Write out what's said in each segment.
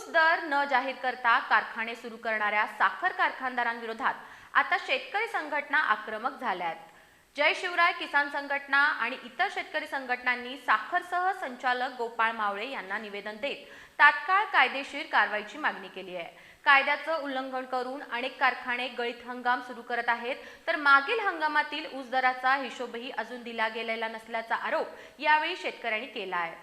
ऊस दर न जाहीर करता कारखाने सुरू करणाऱ्या साखर कारखानदारांविरोधात आता शेतकरी संघटना आक्रमक झाल्या आहेत जय शिवराय किसान संघटना आणि इतर शेतकरी संघटनांनी साखरसह संचालक गोपाळ मावळे यांना निवेदन देत तात्काळ कायदेशीर कारवाईची मागणी केली आहे. कायद्याचं उल्लंघन करून अनेक कारखाने गळीत हंगाम सुरू करत आहेत तर मागील हंगामातील ऊस दराचा हिशोबही अजून दिला गेलेला नसल्याचा आरोप यावेळी शेतकऱ्यांनी केला आहे.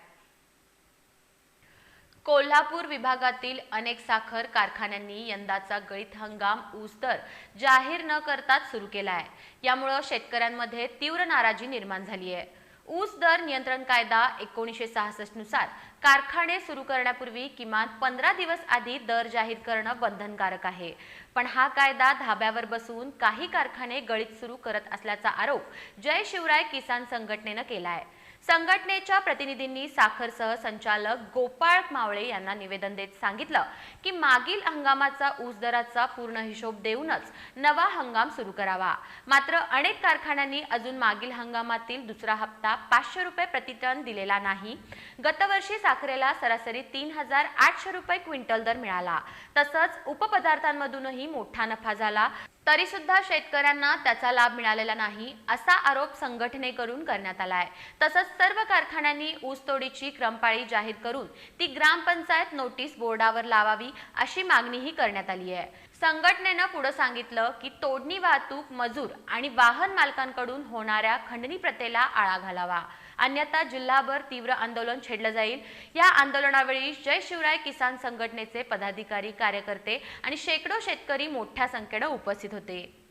कोल्हापूर विभागातील अनेक साखर कारखान्यांनी यंदाचा गळीत हंगाम ऊस दर जाहीर न करताच सुरू केला आहे. यामुळं शेतकऱ्यांमध्ये तीव्र नाराजी निर्माण झाली आहे. ऊस दर नियंत्रण कायदा एकोणीसशे सहासष्टनुसार कारखाने सुरू करण्यापूर्वी किमान पंधरा दिवस आधी दर जाहीर करणं बंधनकारक आहे. पण हा कायदा धाब्यावर बसून काही कारखाने गळीत सुरू करत असल्याचा आरोप जय शिवराय किसान संघटनेनं केला आहे. संघटनेच्या प्रतिनिधींनी साखरसह संचालक गोपाळ मावळे यांना निवेदन देत सांगितलं की मागील हंगामाचा ऊस दराचा पूर्ण हिशोब देऊनच नवा हंगाम सुरू करावा. मात्र अनेक कारखान्यांनी अजून मागील हंगामातील दुसरा हप्ता पाचशे रुपये प्रतिटन दिलेला नाही. गतवर्षी साखरेला सरासरी तीन हजार आठशे रुपये क्विंटल दर मिळाला. तसंच उपपदार्थांमधूनही मोठा नफा झाला. तरी सुद्धा शेतकऱ्यांना त्याचा लाभ मिळालेला नाही असा आरोप संघटनेकडून करण्यात आला आहे. तसंच सर्व कारखान्यांनी ऊसतोडीची क्रमपाळी जाहीर करून ती ग्रामपंचायत नोटीस बोर्डावर लावावी अशी मागणीही करण्यात आली आहे. संघटनेनं पुढे सांगितलं की तोडणी वाहतूक मजूर आणि वाहन मालकांकडून होणाऱ्या खंडणी प्रथेला आळा घालावा. अन्यथा जिल्हाभर तीव्र आंदोलन छेडलं जाईल. या आंदोलनावेळी जय शिवराय किसान संघटनेचे पदाधिकारी कार्यकर्ते आणि शेकडो शेतकरी मोठ्या संख्येनं उपस्थित होते.